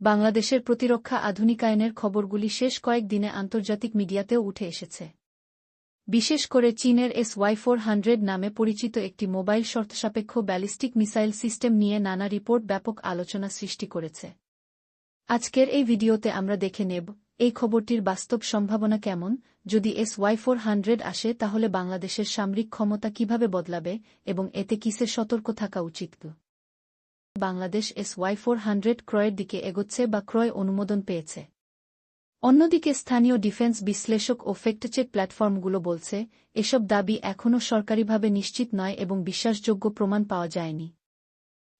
বাংলাদেশের প্রতিরক্ষা আধুনিকায়নের খবরগুলি শেষ কয়েক দিনে আন্তর্জাতিক মিডিয়াতেও উঠে এসেছে। বিশেষ করে চীনের এস ওয়াই ফোর হান্ড্রেড নামে পরিচিত একটি মোবাইল শর্তসাপেক্ষ ব্যালিস্টিক মিসাইল সিস্টেম নিয়ে নানা রিপোর্ট ব্যাপক আলোচনা সৃষ্টি করেছে। আজকের এই ভিডিওতে আমরা দেখে নেব, এই খবরটির বাস্তব সম্ভাবনা কেমন? যদি এস ওয়াই ফোর হান্ড্রেড আসে, তাহলে বাংলাদেশের সামরিক ক্ষমতা কীভাবে বদলাবে এবং এতে কিসে সতর্ক থাকা উচিত? Bangladesh S Y four hundred ক্রয়ের দিকে এগোচ্ছে বা ক্রয় অনুমোদন পেয়েছে। অন্যদিকে স্থানীয় ডিফেন্স বিশ্লেষক ও ফেক্টচেক প্ল্যাটফর্মগুলো বলছে, এসব দাবি এখনও সরকারিভাবে নিশ্চিত নয় এবং বিশ্বাসযোগ্য প্রমাণ পাওয়া যায়নি।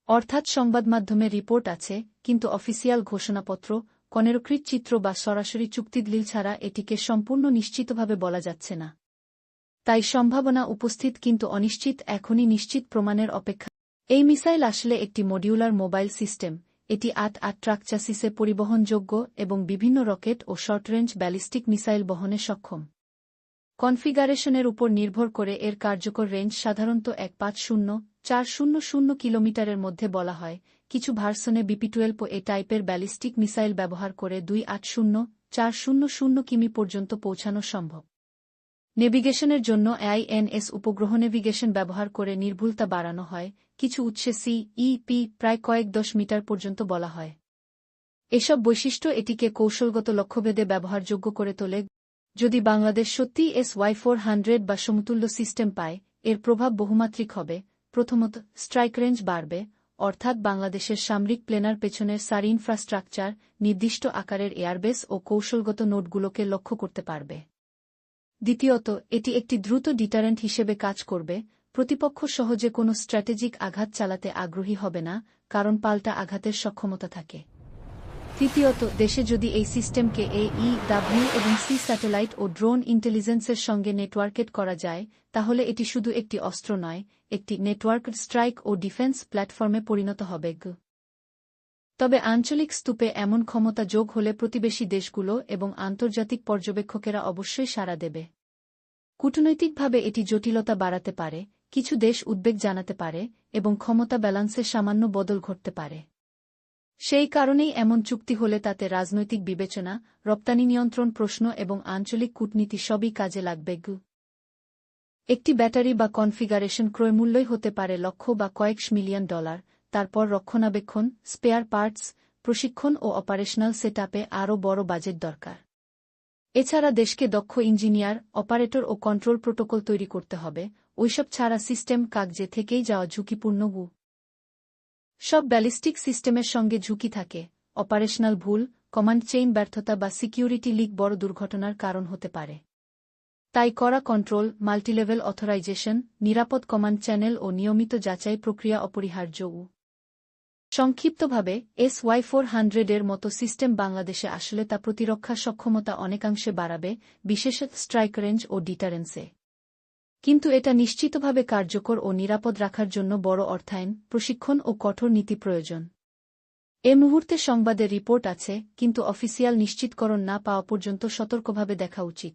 অর্থাৎ সংবাদমাধ্যমে রিপোর্ট আছে, কিন্তু অফিসিয়াল ঘোষণাপত্র, কনেরকৃত চিত্র বা সরাসরি চুক্তিদলিল ছাড়া এটিকে সম্পূর্ণ নিশ্চিতভাবে বলা যাচ্ছে না। তাই সম্ভাবনা উপস্থিত কিন্তু অনিশ্চিত এখনই নিশ্চিত প্রমাণের অপেক্ষা এই মিসাইল আসলে একটি মডিউলার মোবাইল সিস্টেম। এটি আট আট ট্রাক চাসিসে পরিবহনযোগ্য এবং বিভিন্ন রকেট ও শর্ট রেঞ্জ ব্যালিস্টিক মিসাইল বহনে সক্ষম। কনফিগারেশনের উপর নির্ভর করে এর কার্যকর রেঞ্জ সাধারণত এক পাঁচ শূন্য, চার শূন্য শূন্য কিলোমিটারের মধ্যে বলা হয়। কিছু ভার্সনে বিপি টুয়েলভ এ টাইপের ব্যালিস্টিক মিসাইল ব্যবহার করে দুই আট শূন্য, চার শূন্য শূন্য কিমি পর্যন্ত পৌঁছানো সম্ভব। নেভিগেশনের জন্য আইএনএস উপগ্রহ নেভিগেশন ব্যবহার করে নির্ভুলতা বাড়ানো হয়, কিছু উৎসে সি ই প্রায় কয়েক দশ মিটার পর্যন্ত বলা হয়। এসব বৈশিষ্ট্য এটিকে কৌশলগত লক্ষ্যভেদে ব্যবহারযোগ্য করে তোলে। যদি বাংলাদেশ সত্যিই এস ওয়াই ফোর হান্ড্রেড বা সমতুল্য সিস্টেম পায়, এর প্রভাব বহুমাত্রিক হবে, প্রথমত স্ট্রাইক রেঞ্জ বাড়বে, অর্থাৎ বাংলাদেশের সামরিক প্লেনার পেছনের সার ইনফ্রাস্ট্রাকচার, নির্দিষ্ট আকারের এয়ারবেস ও কৌশলগত নোটগুলোকে লক্ষ্য করতে পারবে। দ্বিতীয়ত, এটি একটি দ্রুত ডিটারেন্ট হিসেবে কাজ করবে, প্রতিপক্ষ সহজে কোনো স্ট্র্যাটেজিক আঘাত চালাতে আগ্রহী হবে না, কারণ পাল্টা আঘাতের সক্ষমতা থাকে। তৃতীয়ত, দেশে যদি এই সিস্টেমকে এ ই ডাব্লিউ এবং সি স্যাটেলাইট ও ড্রোন ইন্টেলিজেন্সের সঙ্গে নেটওয়ার্কেট করা যায়, তাহলে এটি শুধু একটি অস্ত্র নয়, একটি নেটওয়ার্ক স্ট্রাইক ও ডিফেন্স প্ল্যাটফর্মে পরিণত হবে। তবে আঞ্চলিক স্তূপে এমন ক্ষমতা যোগ হলে প্রতিবেশী দেশগুলো এবং আন্তর্জাতিক পর্যবেক্ষকেরা অবশ্যই সাড়া দেবে। কূটনৈতিকভাবে এটি জটিলতা বাড়াতে পারে, কিছু দেশ উদ্বেগ জানাতে পারে এবং ক্ষমতা ব্যালান্সে সামান্য বদল ঘটতে পারে। সেই কারণেই এমন চুক্তি হলে তাতে রাজনৈতিক বিবেচনা, রপ্তানি নিয়ন্ত্রণ প্রশ্ন এবং আঞ্চলিক কূটনীতি সবই কাজে লাগবে গু। একটি ব্যাটারি বা কনফিগারেশন ক্রয়মূল্যই হতে পারে লক্ষ বা কয়েক মিলিয়ন ডলার তারপর রক্ষণাবেক্ষণ, স্পেয়ার পার্টস, প্রশিক্ষণ ও অপারেশনাল সেটআপে আরও বড় বাজেট দরকার। এছাড়া দেশকে দক্ষ ইঞ্জিনিয়ার, অপারেটর ও কন্ট্রোল প্রোটোকল তৈরি করতে হবে, ওইসব ছাড়া সিস্টেম কাগজে থেকেই যাওয়া ঝুঁকিপূর্ণ গু। সব ব্যালিস্টিক সিস্টেমের সঙ্গে ঝুঁকি থাকে, অপারেশনাল ভুল, কমান্ড চেইন ব্যর্থতা বা সিকিউরিটি লিক বড় দুর্ঘটনার কারণ হতে পারে। তাই করা কন্ট্রোল, মাল্টিলেভেল অথরাইজেশন, নিরাপদ কমান্ড চ্যানেল ও নিয়মিত যাচাই প্রক্রিয়া অপরিহার্য সংক্ষিপ্তভাবে এস ওয়াই ফোর হান্ড্রেডের মতো সিস্টেম বাংলাদেশে আসলে তা প্রতিরক্ষা সক্ষমতা অনেকাংশে বাড়াবে, বিশেষত স্ট্রাইক রেঞ্জ ও ডিটারেন্সে। কিন্তু এটা নিশ্চিতভাবে কার্যকর ও নিরাপদ রাখার জন্য বড় অর্থায়ন, প্রশিক্ষণ ও কঠোর নীতি প্রয়োজন। এ মুহূর্তে সংবাদে রিপোর্ট আছে, কিন্তু অফিসিয়াল নিশ্চিতকরণ না পাওয়া পর্যন্ত সতর্কভাবে দেখা উচিত।